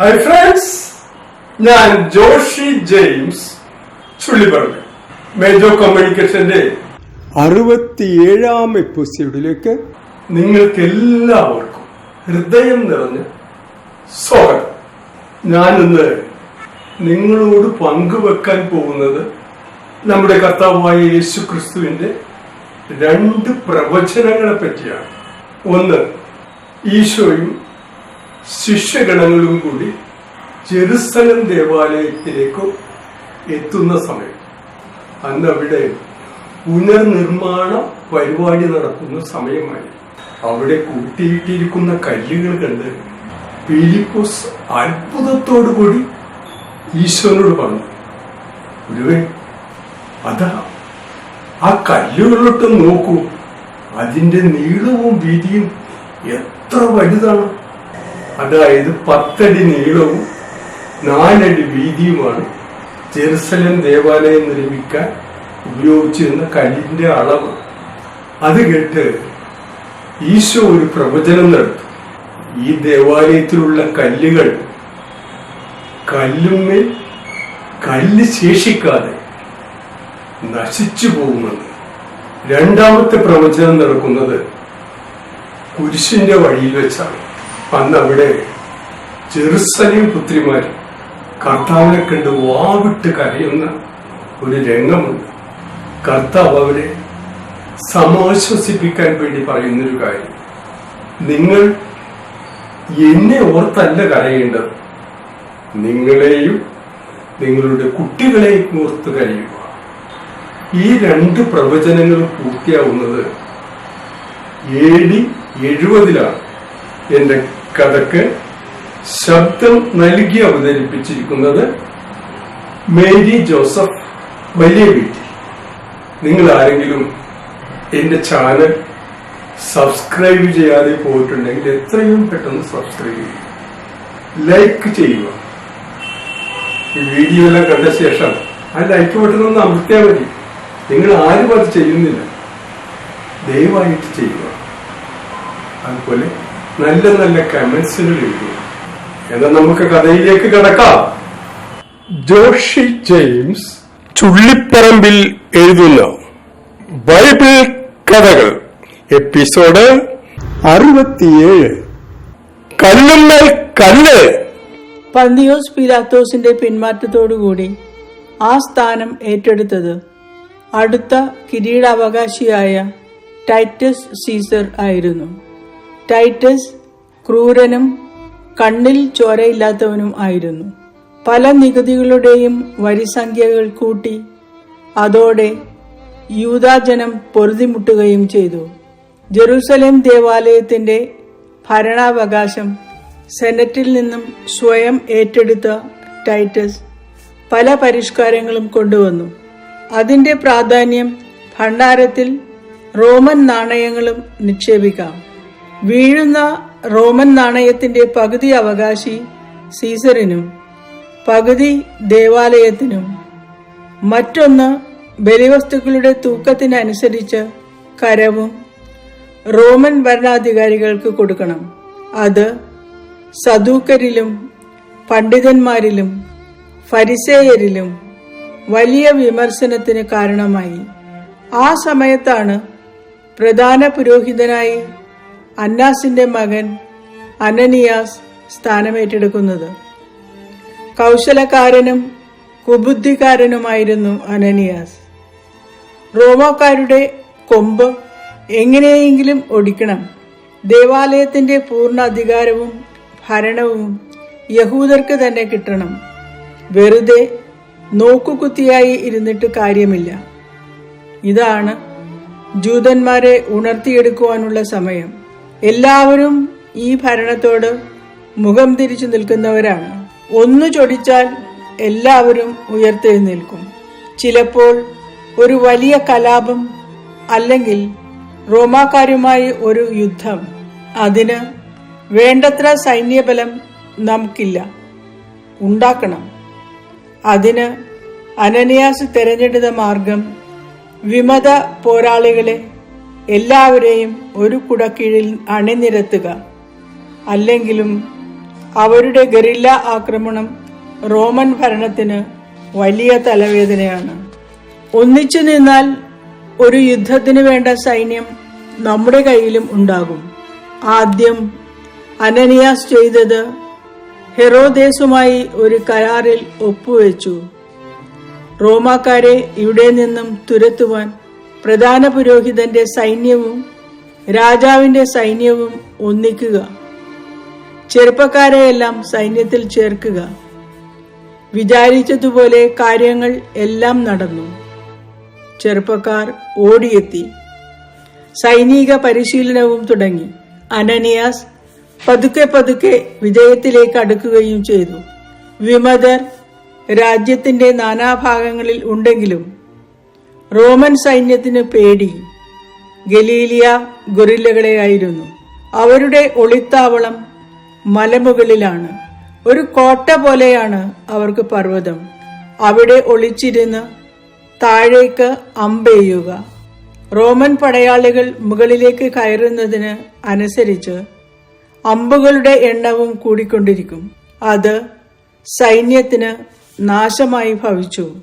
Hi friends ഞാൻ Joshi James Chullipparamba Mejo കമ്മ്യൂണിക്കേഷന്റെ അറുപത്തിയേഴാം എപ്പിസോഡിലേക്ക് നിങ്ങൾക്ക് എല്ലാവർക്കും ഹൃദയം നിറഞ്ഞ സ്വാഗതം. ഞാനിന്ന് നിങ്ങളോട് പങ്കുവെക്കാൻ പോകുന്നത് നമ്മുടെ കർത്താവായ യേശു ക്രിസ്തുവിന്റെ രണ്ട് പ്രവചനങ്ങളെ പറ്റിയാണ്. ഒന്ന് ഈശോയും ശിഷ്യഗണങ്ങളും കൂടി ജെറുസലം ദേവാലയത്തിലേക്ക് എത്തുന്ന സമയം. അന്ന് അവിടെ പുനർനിർമ്മാണ പരിപാടി നടക്കുന്ന സമയമായി അവിടെ കൂട്ടിയിട്ടിരിക്കുന്ന കല്ലുകൾ കണ്ട് ഫിലിപ്പോസ് അത്ഭുതത്തോടു കൂടി ഈശോനോട് പറഞ്ഞു ഗുരുവേ അതാ ആ കല്ലുകളിലോട്ട് നോക്കൂ. അതിന്റെ നീളവും വീതിയും എത്ര വലുതാണ്. അതായത് പത്തടി നീളവും നാലടി വീതിയുമാണ് ജെറുസലേം ദേവാലയം നിർമ്മിക്കാൻ ഉപയോഗിച്ചിരുന്ന കല്ലിന്റെ അളവ്. അത് കേട്ട് ഈശോ ഒരു പ്രവചനം നടത്തും. ഈ ദേവാലയത്തിലുള്ള കല്ലുകൾ കല്ലുമ്മേൽ കല്ല് ശേഷിക്കാതെ നശിച്ചു പോകുമെന്ന്. രണ്ടാമത്തെ പ്രവചനം നടക്കുന്നത് കുരിശിന്റെ വഴിയിൽ വെച്ചാണ്. അന്ന് അവിടെ ജെറുസലേം പുത്രിമാർ കർത്താവിനെ കണ്ട് വാവിട്ട് കരയുന്ന ഒരു രംഗമുണ്ട്. കർത്താവ് അവരെ സമാശ്വസിപ്പിക്കാൻ വേണ്ടി പറയുന്നൊരു കാര്യം. നിങ്ങൾ എന്നെ ഓർത്തല്ല കരയേണ്ടത്. നിങ്ങളെയും നിങ്ങളുടെ കുട്ടികളെയും ഓർത്ത് കരയുക. ഈ രണ്ട് പ്രവചനങ്ങൾ പൂർത്തിയാവുന്നത് എ എഴുപതിലാണ്. എന്റെ കഥക്ക് ശബ്ദം നൽകി അവതരിപ്പിച്ചിരിക്കുന്നത് മേരി ജോസഫ് വലിയ വീട്ടിൽ. നിങ്ങൾ ആരെങ്കിലും എന്റെ ചാനൽ സബ്സ്ക്രൈബ് ചെയ്യാതെ പോയിട്ടുണ്ടെങ്കിൽ എത്രയും പെട്ടെന്ന് സബ്സ്ക്രൈബ് ചെയ്യുക. ലൈക്ക് ചെയ്യുക. ഈ വീഡിയോ എല്ലാം കണ്ട ശേഷം ആ ലൈക്ക് ബട്ടൺ ഒന്ന് അമർത്തിയാൽ മതി. നിങ്ങൾ ആരും അത് ചെയ്യുന്നില്ല. ദയവായിട്ട് ചെയ്യുക. അതുപോലെ നല്ല നല്ല കമന്റ്സുകൾ എഴുതി എന്നാൽ നമുക്ക് കഥയിലേക്ക് കിടക്കാം. ജോഷി ജെയിംസ് ചുള്ളിപ്പറമ്പിൽ എഴുതുന്ന. ബൈബിൾ കഥകൾ. എപ്പിസോഡ് അറുപത്തിയേഴ്. കല്ലുമ്മേൽ കല്ല്. പന്തിയോസ് പിലാത്തോസിന്റെ പിന്മാറ്റത്തോടുകൂടി ആ സ്ഥാനം ഏറ്റെടുത്തത് അടുത്ത കിരീടാവകാശിയായ ടൈറ്റസ് സീസർ ആയിരുന്നു. ടൈറ്റസ് ക്രൂരനും കണ്ണിൽ ചോരയില്ലാത്തവനും ആയിരുന്നു. പല നികുതികളുടെയും വരിസംഖ്യകൾ കൂട്ടി അതോടെ യൂതാജനം പൊറുതിമുട്ടുകയും ചെയ്തു. ജെറൂസലേം ദേവാലയത്തിന്റെ ഭരണാവകാശം സെനറ്റിൽ നിന്നും സ്വയം ഏറ്റെടുത്ത ടൈറ്റസ് പല പരിഷ്കാരങ്ങളും കൊണ്ടുവന്നു. അതിന്റെ പ്രാധാന്യം ഭണ്ഡാരത്തിൽ റോമൻ നാണയങ്ങളും നിക്ഷേപിക്കാം. വീഴുന്ന റോമൻ നാണയത്തിന്റെ പകുതി അവകാശി സീസറിനും പകുതി ദേവാലയത്തിനും. മറ്റൊന്ന് ബലിവസ്തുക്കളുടെ തൂക്കത്തിനനുസരിച്ച് കരവും റോമൻ ഭരണാധികാരികൾക്ക് കൊടുക്കണം. അത് സദൂക്കരിലും പണ്ഡിതന്മാരിലും ഫരിസേയരിലും വലിയ വിമർശനത്തിന് കാരണമായി. ആ സമയത്താണ് പ്രധാന പുരോഹിതനായി അന്നാസിന്റെ മകൻ അനനിയാസ് സ്ഥാനമേറ്റെടുക്കുന്നത്. കൗശലക്കാരനും കുബുദ്ധിക്കാരനുമായിരുന്നു അനനിയാസ്. റോമോക്കാരുടെ കൊമ്പ് എങ്ങനെയെങ്കിലും ഒടിക്കണം. ദേവാലയത്തിന്റെ പൂർണ അധികാരവും ഭരണവും യഹൂദർക്ക് തന്നെ കിട്ടണം. വെറുതെ നോക്കുകുത്തിയായി ഇരുന്നിട്ട് കാര്യമില്ല. ഇതാണ് ജൂതന്മാരെ ഉണർത്തിയെടുക്കുവാനുള്ള സമയം. എല്ലാവരും ഈ ഭരണത്തോട് മുഖം തിരിച്ചു നിൽക്കുന്നവരാണ്. ഒന്നു ചൊടിച്ചാൽ എല്ലാവരും ഉയർത്തെഴുന്നേൽക്കും. ചിലപ്പോൾ ഒരു വലിയ കലാപം അല്ലെങ്കിൽ റോമാക്കാരുമായി ഒരു യുദ്ധം. അതിന് വേണ്ടത്ര സൈന്യബലം നമുക്കില്ല. ഉണ്ടാക്കണം. അതിന് അനന്യാസ് തെരഞ്ഞെടുത്ത മാർഗം വിമത പോരാളികളെ എല്ലാവരെയും ഒരു കുടക്കീഴിൽ അണിനിരത്തുക. അല്ലെങ്കിലും അവരുടെ ഗറില്ല ആക്രമണം റോമൻ ഭരണത്തിന് വലിയ തലവേദനയാണ്. ഒന്നിച്ചു നിന്നാൽ ഒരു യുദ്ധത്തിന് വേണ്ട സൈന്യം നമ്മുടെ കയ്യിലും ഉണ്ടാകും. ആദ്യം അനനിയാസ് ചെയ്തത് ഹെറോദേസുമായി ഒരു കരാറിൽ ഒപ്പുവെച്ചു. റോമാക്കാരെ ഇവിടെ നിന്നും തുരത്തുവാൻ പ്രധാന പുരോഹിതന്റെ സൈന്യവും രാജാവിന്റെ സൈന്യവും ഒന്നിക്കുക. ചെറുപ്പക്കാരെയെല്ലാം സൈന്യത്തിൽ ചേർക്കുക. വിചാരിച്ചതുപോലെ കാര്യങ്ങൾ എല്ലാം നടന്നു. ചെറുപ്പക്കാർ ഓടിയെത്തി. സൈനിക പരിശീലനവും തുടങ്ങി. അനനിയാസ് പതുക്കെ പതുക്കെ വിജയത്തിലേക്ക് അടുക്കുകയും ചെയ്തു. വിമതർ രാജ്യത്തിന്റെ നാനാഭാഗങ്ങളിൽ ഉണ്ടെങ്കിലും റോമൻ സൈന്യത്തിന് പേടി. ഗലീലിയ ഗൊറില്ലകളെയായിരുന്നു അവരുടെ ഒളിത്താവളം മലമുകളിലാണ്. ഒരു കോട്ട പോലെയാണ് അവർക്ക് പർവതം. അവിടെ ഒളിച്ചിരുന്ന് താഴേക്ക് അമ്പെയ്യുക റോമൻ പടയാളികൾ മുകളിലേക്ക് കയറുന്നതിന് അനുസരിച്ച് അമ്പുകളുടെ എണ്ണവും കൂടിക്കൊണ്ടിരിക്കും. അത് സൈന്യത്തിന് നാശമായി ഭവിച്ചു.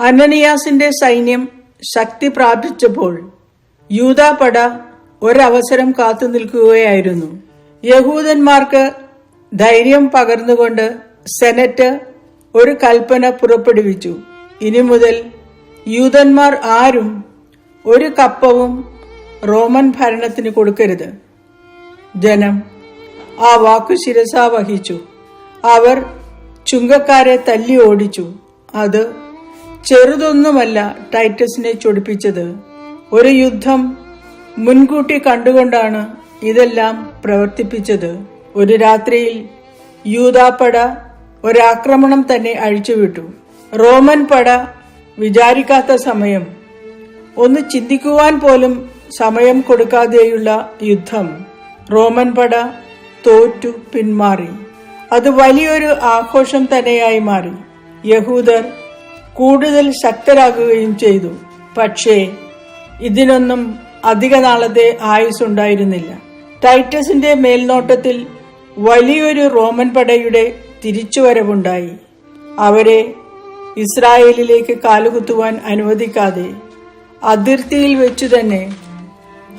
അനനിയാസിന്റെ സൈന്യം ശക്തി പ്രാപിച്ചപ്പോൾ യൂതാപട ഒരവസരം കാത്തു നിൽക്കുകയായിരുന്നു. യഹൂദന്മാർക്ക് ധൈര്യം പകർന്നുകൊണ്ട് സെനറ്റ് ഒരു കൽപ്പന പുറപ്പെടുവിച്ചു. ഇനി മുതൽ യൂതന്മാർ ആരും ഒരു കപ്പവും റോമൻ ഭരണത്തിന് കൊടുക്കരുത്. ജനം ആ വാക്കു ശിരസ വഹിച്ചു. അവർ ചുങ്കക്കാരെ തല്ലി ഓടിച്ചു. അത് ചെറുതൊന്നുമല്ല ടൈറ്റസിനെ ചൊടിപ്പിച്ചത്. ഒരു യുദ്ധം മുൻകൂട്ടി കണ്ടുകൊണ്ടാണ് ഇതെല്ലാം പ്രവർത്തിപ്പിച്ചത്. ഒരു രാത്രിയിൽ യൂതാപ്പട ഒരാക്രമണം തന്നെ അഴിച്ചുവിട്ടു. റോമൻ പട വിചാരിക്കാത്ത സമയം. ഒന്ന് ചിന്തിക്കുവാൻ പോലും സമയം കൊടുക്കാതെയുള്ള യുദ്ധം. റോമൻ പട തോറ്റു പിന്മാറി. അത് വലിയൊരു ആഘോഷം തന്നെയായി മാറി. യഹൂദർ കൂടുതൽ ശക്തരാകുകയും ചെയ്തു. പക്ഷേ ഇതിനൊന്നും അധിക നാളത്തെ ആയുസ്സുണ്ടായിരുന്നില്ല. ടൈറ്റസിന്റെ മേൽനോട്ടത്തിൽ വലിയൊരു റോമൻ പടയുടെ തിരിച്ചുവരവുണ്ടായി. അവരെ ഇസ്രായേലിലേക്ക് കാലുകുത്തുവാൻ അനുവദിക്കാതെ അതിർത്തിയിൽ വെച്ചു തന്നെ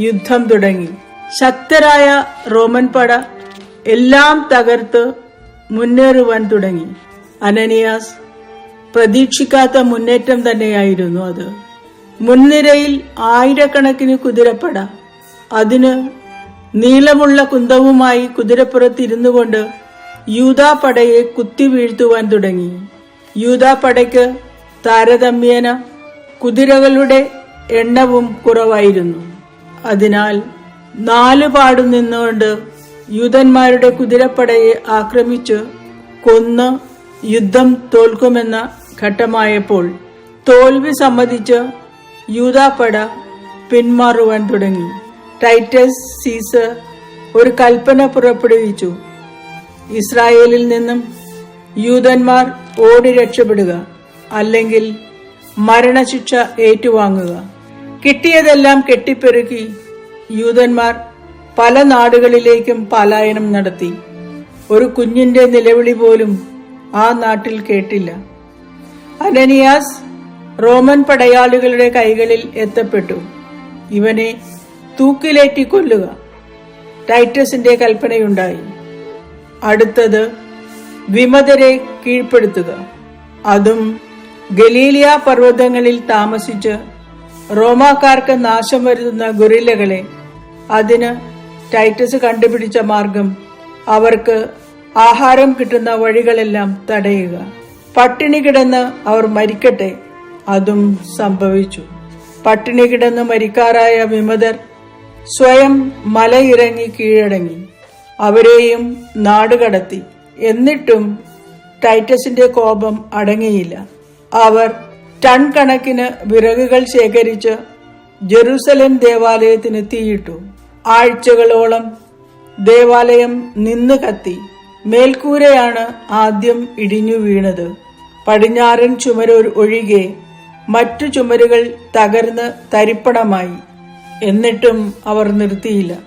യുദ്ധം തുടങ്ങി. ശക്തരായ റോമൻ പട എല്ലാം തകർത്ത് മുന്നേറുവാൻ തുടങ്ങി. അനനിയാസ് പ്രതീക്ഷിക്കാത്ത മുന്നേറ്റം തന്നെയായിരുന്നു അത്. മുൻനിരയിൽ ആയിരക്കണക്കിന് കുതിരപ്പട അതിന് നീളമുള്ള കുന്തവുമായി കുതിരപ്പുറത്തിരുന്നു കൊണ്ട് യൂതാപ്പടയെ കുത്തി വീഴ്ത്തുവാൻ തുടങ്ങി. യൂതാപ്പടയ്ക്ക് താരതമ്യേന കുതിരകളുടെ എണ്ണവും കുറവായിരുന്നു. അതിനാൽ നാല് പാടു നിന്നുകൊണ്ട് യൂതന്മാരുടെ കുതിരപ്പടയെ ആക്രമിച്ച് കൊന്ന് യുദ്ധം തോൽക്കുമെന്ന ഘട്ടമായപ്പോൾ തോൽവി സമ്മതിച്ച് യൂതാപ്പട പിന്മാറുവാൻ തുടങ്ങി. ടൈറ്റസ് സീസർ ഒരു കൽപ്പന പുറപ്പെടുവിച്ചു. ഇസ്രായേലിൽ നിന്നും യൂതന്മാർ ഓടി രക്ഷപ്പെടുക അല്ലെങ്കിൽ മരണശിക്ഷ ഏറ്റുവാങ്ങുക. കിട്ടിയതെല്ലാം കെട്ടിപ്പെറുക്കി യൂതന്മാർ പല നാടുകളിലേക്കും പലായനം നടത്തി. ഒരു കുഞ്ഞിന്റെ നിലവിളി പോലും ആ നാട്ടിൽ കേട്ടില്ല. അനനിയാസ് റോമൻ പടയാളികളുടെ കൈകളിൽ എത്തപ്പെട്ടു. ഇവനെ തൂക്കിലേറ്റി കൊല്ലുക ടൈറ്റസിന്റെ കൽപ്പനയുണ്ടായി. അടുത്തത് വിമതരെ കീഴ്പ്പെടുത്തുക. അതും ഗലീലിയ പർവതങ്ങളിൽ താമസിച്ച് റോമാക്കാർക്ക് നാശം വരുത്തുന്ന ഗൊറില്ലകളെ അതിന് ടൈറ്റസ് കണ്ടുപിടിച്ച മാർഗം അവർക്ക് ആഹാരം കിട്ടുന്ന വഴികളെല്ലാം തടയുക. പട്ടിണി കിടന്ന് അവർ മരിക്കട്ടെ. അതും സംഭവിച്ചു. പട്ടിണി കിടന്ന് മരിക്കാറായ വിമതർ സ്വയം മലയിറങ്ങി കീഴടങ്ങി. അവരെയും നാടുകടത്തി എന്നിട്ടും ടൈറ്റസിന്റെ കോപം അടങ്ങിയില്ല. അവർ ടൺ കണക്കിന് വിറകുകൾ ശേഖരിച്ച് ജെറുസലേം ദേവാലയത്തിന് തീയിട്ടു ആഴ്ചകളോളം ദേവാലയം നിന്ന് കത്തി. മേൽക്കൂരയാണ് ആദ്യം ഇടിഞ്ഞു വീണത്. പടിഞ്ഞാറൻ ചുമരൊരു ഒഴികെ മറ്റു ചുമരുകൾ തകർന്ന് തരിപ്പണമായി. എന്നിട്ടും അവർ നിർത്തിയില്ല.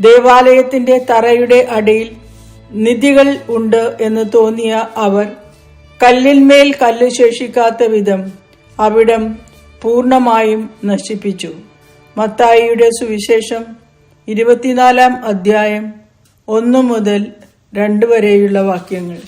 ദേവാലയത്തിന്റെ തറയുടെ അടിയിൽ നിധികൾ ഉണ്ട് എന്ന് തോന്നിയ അവർ കല്ലിന്മേൽ കല്ല് ശേഷിക്കാത്ത വിധം അവിടം പൂർണമായും നശിപ്പിച്ചു. മത്തായിയുടെ സുവിശേഷം ഇരുപത്തിനാലാം അധ്യായം ഒന്നു മുതൽ രണ്ട് വരെയുള്ള വാക്യങ്ങൾ.